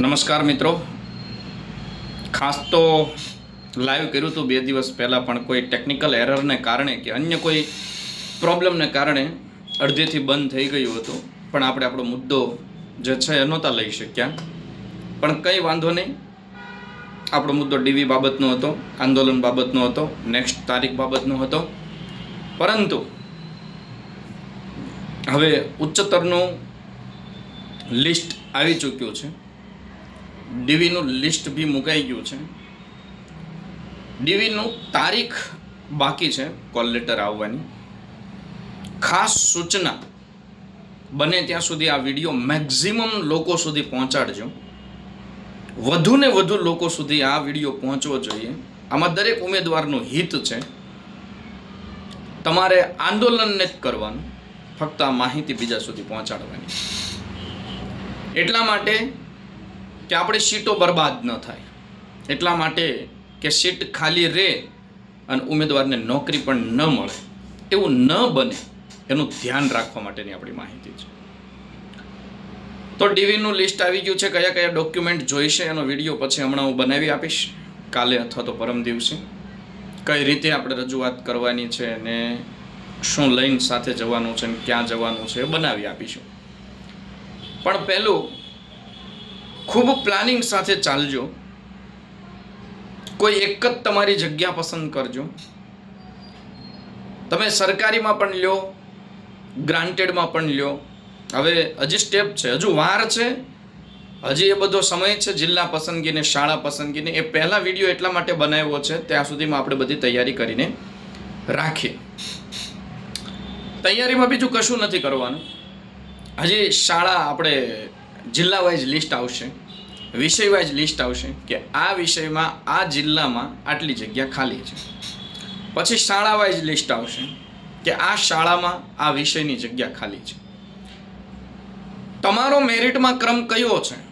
નમસ્કાર મિત્રો. ખાસ તો લાઈવ કર્યું હતું બે દિવસ પહેલાં, પણ કોઈ ટેકનિકલ એરરને કારણે કે અન્ય કોઈ પ્રોબ્લેમને કારણે અડધેથી બંધ થઈ ગયું હતું. પણ આપણે આપણો મુદ્દો જે છે એ નહોતા લઈ શક્યા. પણ કંઈ વાંધો નહીં. આપણો મુદ્દો ડીવી બાબતનો હતો, આંદોલન બાબતનો હતો નેક્સ્ટ તારીખ બાબતનો હતો. પરંતુ હવે ઉચ્ચતરનું લિસ્ટ આવી ચૂક્યું છે. ડીવીનું લિસ્ટ બી મુકાઈ ગયું છે. ડીવીનું તારીખ બાકી છે કોલ લેટર આવવાની. ખાસ સૂચના બને ત્યાં સુધી આ વીડિયો મેક્ઝિમમ લોકો સુધી પહોંચાડજો. વધુ ને વધુ લોકો સુધી આ વીડિયો પહોંચવો જોઈએ. આમાં દરેક ઉમેદવારનું હિત છે. તમારે આંદોલનને જ કરવાનું. ફક્ત આ માહિતી બીજા સુધી પહોંચાડવાની. એટલા માટે કે આપણી સીટો બરબાદ ન થાય. એટલા માટે કે સીટ ખાલી રહે અને ઉમેદવારને નોકરી પણ ન મળે. એવું ન બને, એનું ધ્યાન રાખવા માટેની આપણી માહિતી છે. તો ડીવીનું લિસ્ટ આવી ગયું છે, કયા કયા ડોક્યુમેન્ટ જોઈશે, એનો વીડિયો પછી હમણાં હું બનાવી આપીશ. કાલે અથવા તો પરમ દિવસે. કઈ રીતે આપણે રજૂઆત કરવાની છે અને શું લઈને સાથે જવાનું છે અને ક્યાં જવાનું છે એ બનાવી આપીશું. પણ પહેલું ખૂબ પ્લાનિંગ સાથે ચાલજો. કોઈ એક જ તમારી જગ્યા પસંદ કરજો. તમે સરકારીમાં પણ લ્યો, ગ્રાન્ટેડમાં પણ લ્યો. હવે હજી સ્ટેપ છે, હજુ વાર છે. હજી એ બધો સમય છે, જિલ્લા પસંદગીને, શાળા પસંદગીને. એ પહેલાં વીડિયો એટલા માટે બનાવ્યો છે, ત્યાં સુધીમાં આપણે બધી તૈયારી કરીને રાખીએ. તૈયારીમાં બીજું કશું નથી કરવાનું. હજી શાળા આપણે જિલ્લા વાઇઝ લિસ્ટ આવશે વિષય વાઇઝ લિસ્ટ આવશે કે આ વિષયમાં, આ જિલ્લામાં આટલી જગ્યા ખાલી છે. પછી શાળા વાઇઝ લિસ્ટ આવશે કે આ શાળામાં, આ વિષયની જગ્યા ખાલી છે. તમારો મેરિટમાં ક્રમ કયો છે?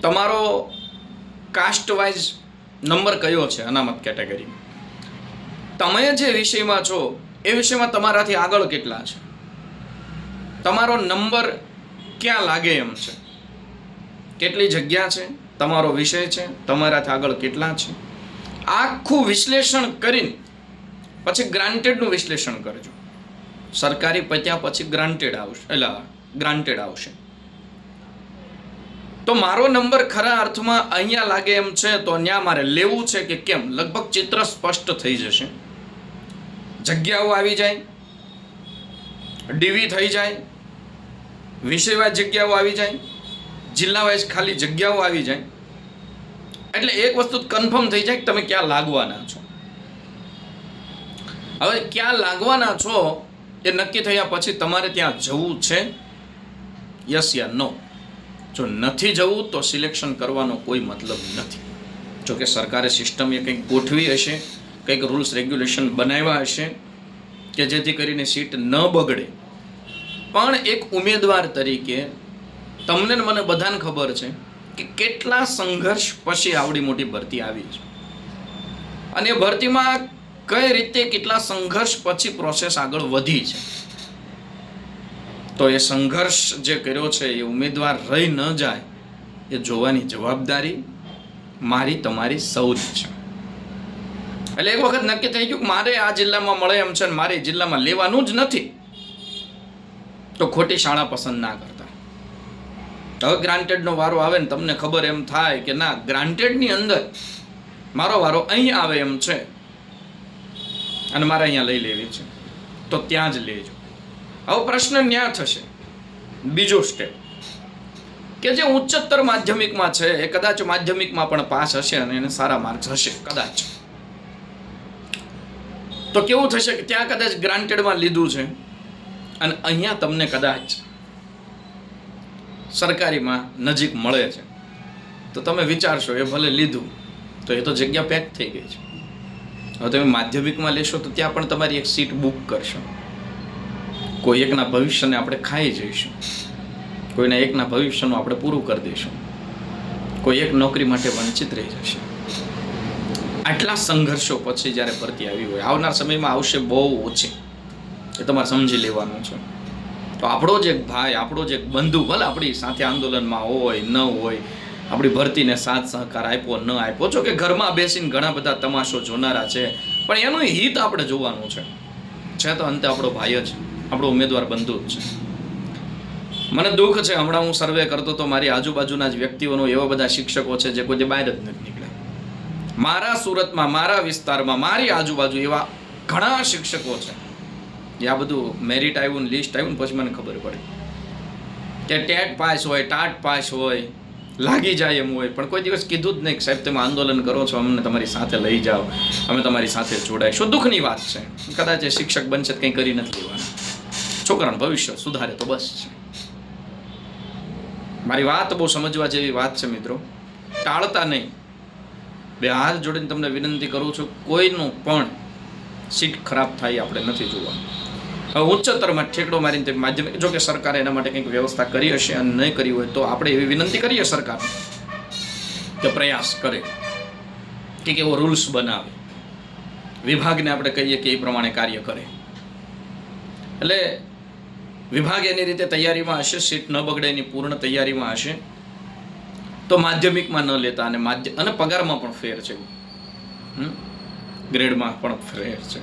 તમારો કાસ્ટ વાઇઝ નંબર કયો છે અનામત કેટેગરીમાં? તમે જે વિષયમાં છો, એ વિષયમાં તમારાથી આગળ કેટલા છે? તમારો નંબર ક્યાં લાગે એમ છે? કેટલી જગ્યા છે? તમારો વિષય છે? તમારાથી આગળ કેટલા છે? આખું વિશ્લેષણ કરીને પછી ગ્રાન્ટેડનું વિશ્લેષણ કરજો. સરકારી પત્યા પછી ગ્રાન્ટેડ આવશે. એટલે ગ્રાન્ટેડ આવશે. તો મારો નંબર ખરા અર્થમાં અહીંયા લાગે એમ છે, તો ત્યાં મારે લેવું છે કે કેમ? લગભગ ચિત્ર સ્પષ્ટ થઈ જશે. જગ્યાઓ આવી જાય. ડીવી થઈ જાય. વિષયવાઇઝ જગ્યાઓ આવી જાય જિલ્લા વાઇઝ ખાલી જગ્યાઓ આવી જાય, એટલે એક વસ્તુ કન્ફર્મ થઈ જાય કે તમે ક્યાં લાગવાના છો. હવે ક્યાં લાગવાના છો એ નક્કી થયા પછી તમારે ત્યાં જવું છે? યસ યા નો જો નથી જવું તો સિલેક્શન કરવાનો કોઈ મતલબ નથી. જો કે સરકારે સિસ્ટમ એ કંઈક ગોઠવી હશે, કંઈક રૂલ્સ રેગ્યુલેશન બનાવ્યા હશે, કે જેથી કરીને સીટ ન બગડે પણ એક ઉમેદવાર તરીકે તમને મને બધાને ખબર છે કે કેટલા સંઘર્ષ પછી આવડી મોટી ભરતી આવી છે. અને એ ભરતીમાં કઈ રીતે કેટલા સંઘર્ષ પછી પ્રોસેસ આગળ વધી છે. તો એ સંઘર્ષ જે કર્યો છે એ ઉમેદવાર રહી ન જાય એ જોવાની જવાબદારી મારી તમારી સૌની છે. એટલે એક વખત નક્કી થઈ ગયું કે મારે આ જિલ્લામાં મળે એમ છે મારે જિલ્લામાં લેવાનું જ નથી. તો ખોટી શાળા પસંદ ના કરતા. હવે ગ્રાન્ટેડનો વારો આવે ને તમને ખબર એમ થાય કે ના, ગ્રાન્ટેડની અંદર મારો વારો અહીં આવે એમ છે. અને મારે અહીંયા લઈ લેવી છે. તો ત્યાં જ લેજો. હવે પ્રશ્ન ન્યા થશે. બીજો સ્ટેપ કે જે ઉચ્ચતર માધ્યમિકમાં છે, એ કદાચ માધ્યમિકમાં પણ પાસ હશે અને એને સારા માર્ક્સ હશે. કદાચ. તો કેવું થશે કે ત્યાં કદાચ ગ્રાન્ટેડમાં લીધું છે? અને અહીંયા તમને કદાચ સરકારીમાં નજીક મળે છે. તો તમે વિચારશો, એ ભલે લીધું, તો એ તો જગ્યા પેક થઈ ગઈ છે. હવે તમે માધ્યમિકમાં લેશો તો ત્યાં પણ તમારી એક સીટ બુક કરશો. કોઈ એકના ભવિષ્યને આપણે ખાઈ જઈશું. કોઈના એકના ભવિષ્યનું આપણે પૂરું કરી દઈશું. કોઈ એક નોકરી માટે વંચિત રહી જશે. આટલા સંઘર્ષો પછી જ્યારે ભરતી આવી હોય, આવનાર સમયમાં આવશે બહુ ઓછી. એ તમારે સમજી લેવાનું છે. તો આપણો જ એક ભાઈ, આપણો જ એક બંધુ ભલે આપણી સાથે આંદોલનમાં હોય, ન હોય, આપણી ભરતીને સાથ સહકાર આપ્યો, ન આપ્યો. જો કે ઘરમાં બેસીને ઘણા બધા તમાશો જોનારા છે, પણ એનું હિત આપણે જોવાનું છે. છે તો અંતે આપણો ભાઈ જ, આપણો ઉમેદવાર બંધુ જ છે. મને દુઃખ છે, હમણાં હું સર્વે કરતો તો મારી આજુબાજુના જ વ્યક્તિઓનો એવા બધા શિક્ષકો છે જે કોઈ બહાર જ નથી નીકળ્યા. મારા સુરતમાં, મારા વિસ્તારમાં, મારી આજુબાજુ એવા ઘણા શિક્ષકો છે. એ આ બધું મેરિટ આવ્યું લિસ્ટ આવ્યું ને પછી મને ખબર પડે. કે ટેટ પાસ હોય, ટાટ પાસ હોય, લાગી જાય એમ હોય. પણ કોઈ દિવસ કીધું જ નહીં સાહેબ, તમે આંદોલન કરો છો, અમને તમારી સાથે લઈ જાઓ. અમે તમારી સાથે જોડાય. શું દુઃખની વાત છે? કદાચ એ શિક્ષક બનશે કંઈ કરી નથી લેવાના છોકરાનું ભવિષ્ય સુધારે તો બસ છે. મારી વાત બહુ સમજવા જેવી વાત છે મિત્રો. ટાળતા નહીં. બે હાથ જોડીને તમને વિનંતી કરું છું, કોઈનું પણ સીટ ખરાબ થાય આપણે નથી જોવા હવે ઉચ્ચતરમાં ઠેકડો મારીને તે માધ્યમિક જો કે સરકારે એના માટે કંઈક વ્યવસ્થા કરી હશે અને નહીં કરી હોય તો આપણે એવી વિનંતી કરીએ સરકાર કે પ્રયાસ કરે કે એવો રૂલ્સ બનાવે. વિભાગને આપણે કહીએ કે એ પ્રમાણે કાર્ય કરે. એટલે વિભાગ એની રીતે તૈયારીમાં હશે, સીટ ન બગડે એની પૂર્ણ તૈયારીમાં હશે, તો માધ્યમિકમાં ન લેતા અને માધ્ય અને પગારમાં પણ ફેર છે? ગ્રેડમાં પણ ફેર છે.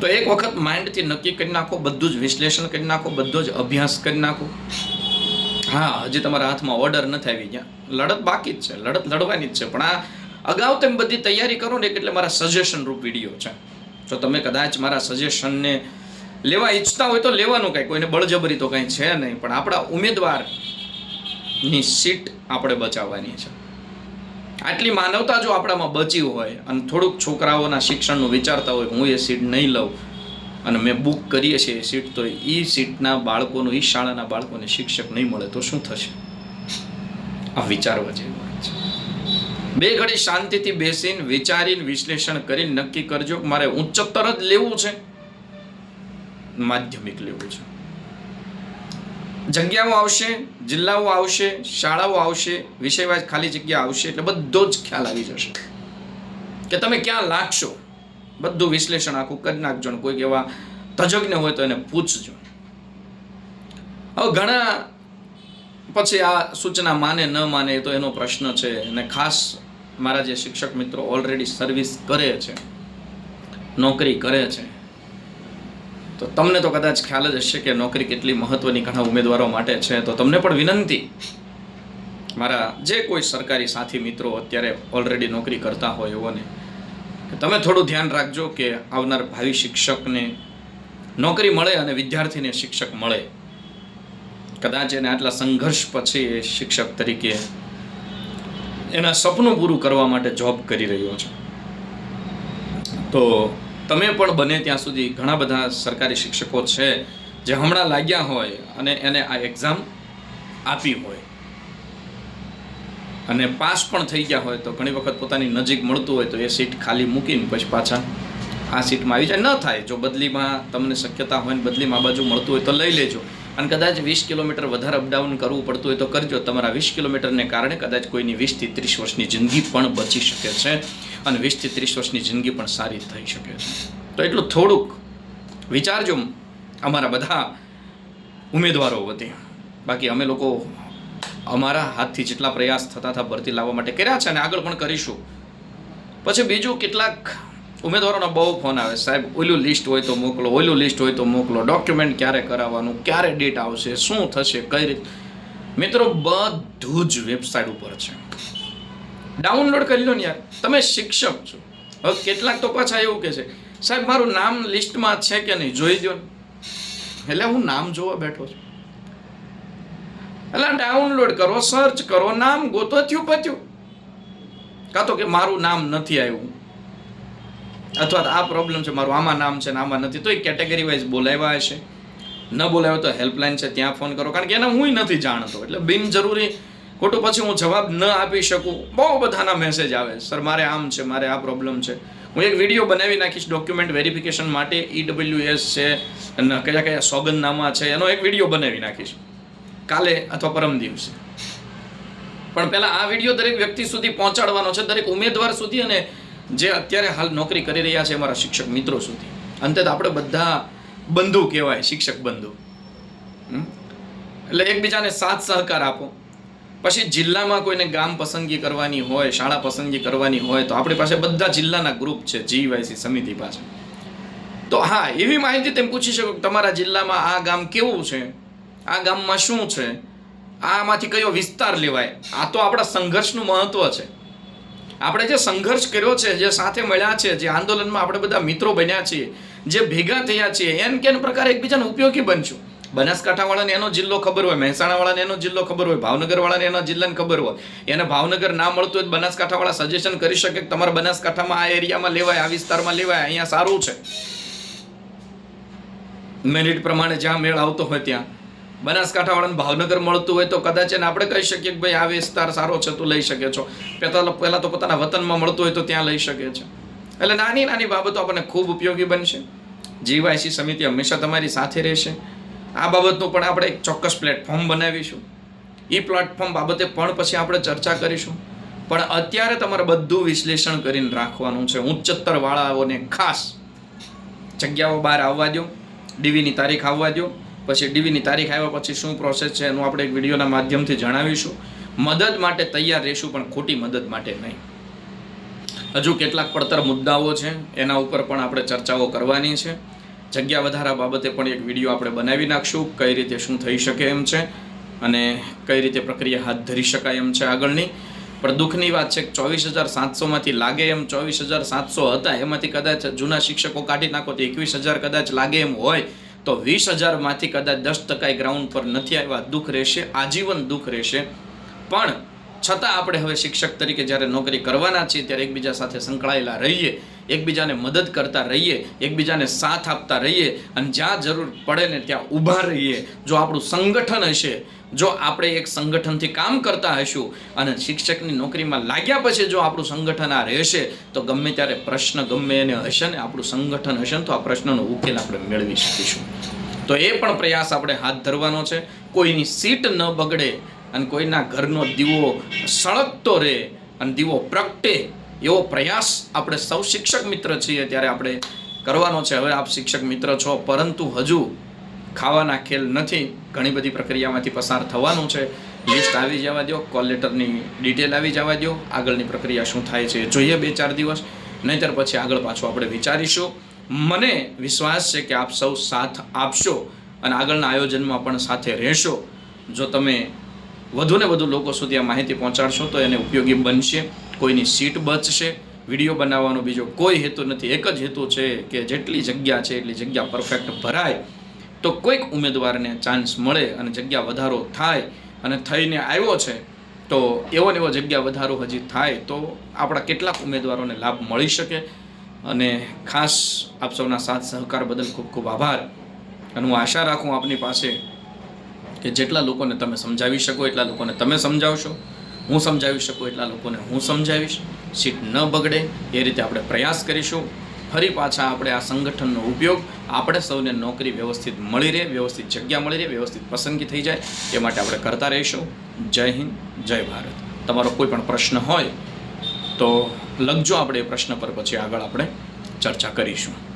તો એક વખત માઇન્ડથી નક્કી કરી નાખો, બધું જ વિશ્લેષણ કરી નાખો, બધો જ અભ્યાસ કરી નાખો. હા, હજી તમારા હાથમાં ઓર્ડર નથી આવી ગયા. લડત બાકી જ છે, લડત લડવાની જ છે. પણ આ અગાઉ તમે બધી તૈયારી કરો ને એટલે મારા સજેશન રૂપ વીડિયો છે. તો તમે કદાચ મારા સજેશનને લેવા ઈચ્છતા હોય તો લેવાનું કાંઈ. કોઈને બળજબરી તો કાંઈ છે નહીં. પણ આપણા ઉમેદવારની સીટ આપણે બચાવવાની છે. આટલી માનવતા જો આપણામાં બચી હોય અને થોડુંક છોકરાઓના શિક્ષણનું વિચારતા હોય હું એ સીટ નહીં લઉં અને મેં બુક કરીએ છીએ સીટ, તો એ સીટના બાળકોનું એ શાળાના બાળકોને શિક્ષક નહીં મળે તો શું થશે? આ વિચારવા જેવી વાત છે. બે ઘડી શાંતિથી બેસીને વિચારીને વિશ્લેષણ કરીને નક્કી કરજો કે મારે ઉચ્ચતર જ લેવું છે, માધ્યમિક લેવું છે. જગ્યાઓ આવશે, જિલ્લાઓ આવશે, શાળાઓ આવશે, વિષયવાઇઝ ખાલી જગ્યા આવશે એટલે બધો જ ખ્યાલ આવી જશે. કે તમે ક્યાં લાગશો? બધું વિશ્લેષણ આખું કરી નાખજો કોઈક એવા તજજ્ઞ હોય તો એને પૂછજો. હવે ઘણા પછી આ સૂચના માને ન માને એ તો એનો પ્રશ્ન છે અને ખાસ મારા જે શિક્ષક મિત્રો ઓલરેડી સર્વિસ કરે છે, નોકરી કરે છે. તો તમને તો કદાચ ખ્યાલ જ હશે કે નોકરી કેટલી મહત્વની ઘણા ઉમેદવારો માટે છે. તો તમને પણ વિનંતી. મારા જે કોઈ સરકારી સાથી મિત્રો અત્યારે ઓલરેડી નોકરી કરતા હોય એવોને કે તમે થોડું ધ્યાન રાખજો કે આવનાર ભાવિ શિક્ષકને નોકરી મળે અને વિદ્યાર્થીને શિક્ષક મળે. કદાચ એને આટલા સંઘર્ષ પછી એ શિક્ષક તરીકે એના સપનું પૂરું કરવા માટે જોબ કરી રહ્યો છે. તો તમે પણ બને ત્યાં સુધી ઘણા બધા સરકારી શિક્ષકો છે જે હમણાં લાગ્યા હોય અને એને આ એક્ઝામ આપી હોય. અને પાસ પણ થઈ ગયા હોય તો ઘણી વખત પોતાની નજીક મળતું હોય તો એ સીટ ખાલી મૂકીને પછી પાછા આ સીટમાં આવી જાય. ન થાય. જો બદલીમાં તમને શક્યતા હોય ને બદલીમાં બાજુ મળતું હોય તો લઈ લેજો. અને કદાચ વીસ કિલોમીટર વધારે અપડાઉન કરવું પડતું હોય તો કરજો. તમારા વીસ કિલોમીટરને કારણે કદાચ કોઈની વીસથી ત્રીસ વર્ષની જિંદગી પણ બચી શકે છે અને વીસથી ત્રીસ વર્ષની જિંદગી પણ સારી થઈ શકે છે. તો એટલું થોડુંક વિચારજો અમારા બધા ઉમેદવારો વતી. બાકી અમે લોકો અમારા હાથથી જેટલા પ્રયાસ થતા હતા, ભરતી લાવવા માટે કર્યા છે અને આગળ પણ કરીશું. પછી બીજું કેટલાક ઉમેદવારોનો બહુ ફોન આવે સાહેબ, ઓલું લિસ્ટ હોય તો મોકલો, ઓલું લિસ્ટ હોય તો મોકલો. ડોક્યુમેન્ટ ક્યારે કરાવવાનું, ક્યારે ડેટ આવશે, શું થશે, કઈ રીતે. મિત્રો, બધું જ વેબસાઇટ ઉપર છે. ડાઉનલોડ કરી લો ને યાર. તમે શિક્ષક છો. હવે કેટલાક તો પાછા એવું કહે છે, સાહેબ, મારું નામ લિસ્ટમાં છે કે નહીં? જોઈ દો એટલે હું નામ જોવા બેઠો છું. એટલે ડાઉનલોડ કરો સર્ચ કરો, નામ ગોતો, થયું પત્યું. કાં તો કે મારું નામ નથી આવ્યું. અથવા તો આ પ્રોબ્લેમ છે, મારું આમાં નામ છે ને આમાં નથી. તો એ કેટેગરી વાઇઝ બોલાવ્યા હશે. ન બોલાવ્યો તો હેલ્પલાઇન છે, ત્યાં ફોન કરો. કારણ કે એને હું નથી જાણતો. એટલે બિનજરૂરી ખોટું પછી હું જવાબ ન આપી શકું. બહુ બધાના મેસેજ આવે. સર મારે આમ છે, મારે આ પ્રોબ્લેમ છે. હું એક વીડિયો બનાવી નાખીશ ડોક્યુમેન્ટ વેરિફિકેશન માટે. ઈડબ્લ્યુએસ છે, અને કયા કયા સોગંદનામા છે, એનો એક વીડિયો બનાવી નાખીશ. કાલે અથવા પરમ દિવસે. પણ પહેલાં આ વીડિયો દરેક વ્યક્તિ સુધી પહોંચાડવાનો છે, દરેક ઉમેદવાર સુધી અને જે અત્યારે હાલ નોકરી કરી રહ્યા છે અમારા શિક્ષક મિત્રો સુધી. અંતે તો આપણે બધા બંધુ કહેવાય, શિક્ષક બંધુ? એટલે એકબીજાને સાથ સહકાર આપો. પછી જિલ્લામાં કોઈને ગામ પસંદગી કરવાની હોય, શાળા પસંદગી કરવાની હોય, તો આપણી પાસે બધા જિલ્લાના ગ્રુપ છે જીવાયસી સમિતિ પાસે. તો હા, એવી માહિતી તેમ પૂછી શકો તમારા જિલ્લામાં આ ગામ કેવું છે? આ ગામમાં શું છે? આમાંથી કયો વિસ્તાર લેવાય? આ તો આપણા સંઘર્ષનું મહત્વ છે. આપણે જે સંઘર્ષ કર્યો છે, જે સાથે મળ્યા છે, જે આંદોલનમાં આપણે બધા મિત્રો બન્યા છીએ, જે ભેગા થયા છીએ, એન કેન પ્રકારે એકબીજાને ઉપયોગી બનશું. બનાસકાંઠાવાળાને એનો જિલ્લો ખબર હોય, મહેસાણાવાળાને એનો જિલ્લો ખબર હોય, ભાવનગરવાળાને એનો જિલ્લાને ખબર હોય. એને ભાવનગર ના મળતું હોય બનાસકાંઠાવાળા સજેશન કરી શકે કે તમારા બનાસકાંઠામાં આ એરિયામાં લેવાય, આ વિસ્તારમાં લેવાય, અહીંયા સારું છે. મેરિટ પ્રમાણે જ્યાં મેળ આવતો હોય ત્યાં. બનાસકાંઠાવાળાને ભાવનગર મળતું હોય તો કદાચ એને આપણે કહી શકીએ કે ભાઈ આ વિસ્તાર સારો છે, તું લઈ શકે છો. પહેલા પહેલાં તો પોતાના વતનમાં મળતું હોય તો ત્યાં લઈ શકે છે. એટલે નાની નાની બાબતો આપણને ખૂબ ઉપયોગી બનશે. જીવાયસી સમિતિ હંમેશા તમારી સાથે રહેશે. આ બાબતનું પણ આપણે એક ચોક્કસ પ્લેટફોર્મ બનાવીશું. એ પ્લેટફોર્મ બાબતે પણ પછી આપણે ચર્ચા કરીશું. પણ અત્યારે તમારે બધું વિશ્લેષણ કરીને રાખવાનું છે. ઉચ્ચતરવાળાઓને ખાસ જગ્યાઓ બહાર આવવા દો ડીવીની તારીખ આવવા દો પછી ડીવીની તારીખ આવ્યા પછી શું પ્રોસેસ છે એનું આપણે એક વિડીયોના માધ્યમથી જણાવીશું. મદદ માટે તૈયાર રહેશું, પણ ખોટી મદદ માટે નહીં. હજુ કેટલાક પડતર મુદ્દાઓ છે, એના ઉપર પણ આપણે ચર્ચાઓ કરવાની છે. જગ્યા વધારા બાબતે પણ એક વીડિયો આપણે બનાવી નાખશું, કઈ રીતે શું થઈ શકે એમ છે, અને કઈ રીતે પ્રક્રિયા હાથ ધરી શકાય એમ છે આગળની. પણ દુઃખની વાત છે કે ચોવીસ હજાર સાતસોમાંથી લાગે એમ, ચોવીસ હજાર સાતસો હતા, એમાંથી કદાચ જૂના શિક્ષકો કાઢી નાખો તો એકવીસ હજાર કદાચ લાગે એમ હોય તો વીસ હજારમાંથી કદાચ દસ ટકા ગ્રાઉન્ડ પર નથી આવ્યા, દુઃખ રહેશે, આજીવન દુઃખ રહેશે. પણ છતાં આપણે હવે શિક્ષક તરીકે જ્યારે નોકરી કરવાના છીએ, ત્યારે એકબીજા સાથે સંકળાયેલા રહીએ એકબીજાને મદદ કરતા રહીએ, એકબીજાને સાથ આપતા રહીએ અને જ્યાં જરૂર પડે ને ત્યાં ઊભા રહીએ. જો આપણું સંગઠન હશે, જો આપણે એક સંગઠનથી કામ કરતા હશું અને શિક્ષકની નોકરીમાં લાગ્યા પછી જો આપણું સંગઠન આ રહેશે, તો ગમે ત્યારે પ્રશ્ન ગમે એને હશે ને આપણું સંગઠન હશે ને તો આ પ્રશ્નનો ઉકેલ આપણે મેળવી શકીશું. તો એ પણ પ્રયાસ આપણે હાથ ધરવાનો છે. કોઈની સીટ ન બગડે અને કોઈના ઘરનો દીવો સળગતો રહે અને દીવો પ્રગટે એવો પ્રયાસ આપણે સૌ શિક્ષક મિત્ર છીએ ત્યારે આપણે કરવાનો છે. હવે આપ શિક્ષક મિત્ર છો, પરંતુ હજુ ખાવાના ખેલ નથી. ઘણી બધી પ્રક્રિયામાંથી પસાર થવાનું છે. લિસ્ટ આવી જવા દો કોલ લેટરની ડિટેલ આવી જવા દો આગળની પ્રક્રિયા શું થાય છે જોઈએ બે ચાર દિવસ. નહીંતર પછી આગળ પાછું આપણે વિચારીશું. મને વિશ્વાસ છે કે આપ સૌ સાથ આપશો અને આગળના આયોજનમાં પણ સાથે રહેશો. જો તમે વધુને વધુ લોકો સુધી આ માહિતી પહોંચાડશો તો એને ઉપયોગી બનશે. કોઈની સીટ બચશે, વીડિયો બનાવવાનો બીજો કોઈ હેતુ નથી. એક જ હેતુ છે કે જેટલી જગ્યા છે, એટલી જગ્યા પરફેક્ટ ભરાય. તો કોઈક ઉમેદવારને ચાન્સ મળે અને જગ્યા વધારો થાય અને થઈને આવ્યો છે, તો એવો ને એવો જગ્યા વધારો હજી થાય, તો આપણા કેટલાક ઉમેદવારોને લાભ મળી શકે. અને ખાસ આપ સૌના સાથ સહકાર બદલ ખૂબ ખૂબ આભાર. અને હું આશા રાખું આપની પાસે કે જેટલા લોકોને તમે સમજાવી શકો, એટલા લોકોને તમે સમજાવશો. હું સમજાવી શકું એટલા લોકોને હું સમજાવીશ. સીટ ન બગડે, એ રીતે આપણે પ્રયાસ કરીશું. ફરી પાછા આપણે આ સંગઠનનો ઉપયોગ આપણે સૌને નોકરી વ્યવસ્થિત મળી રહે, વ્યવસ્થિત જગ્યા મળી રહે, વ્યવસ્થિત પસંદગી થઈ જાય, એ માટે આપણે કરતા રહીશું. જય હિન્દ, જય ભારત. તમારો કોઈ પણ પ્રશ્ન હોય તો લખજો આપણે એ પ્રશ્ન પર, પછી આગળ આપણે ચર્ચા કરીશું.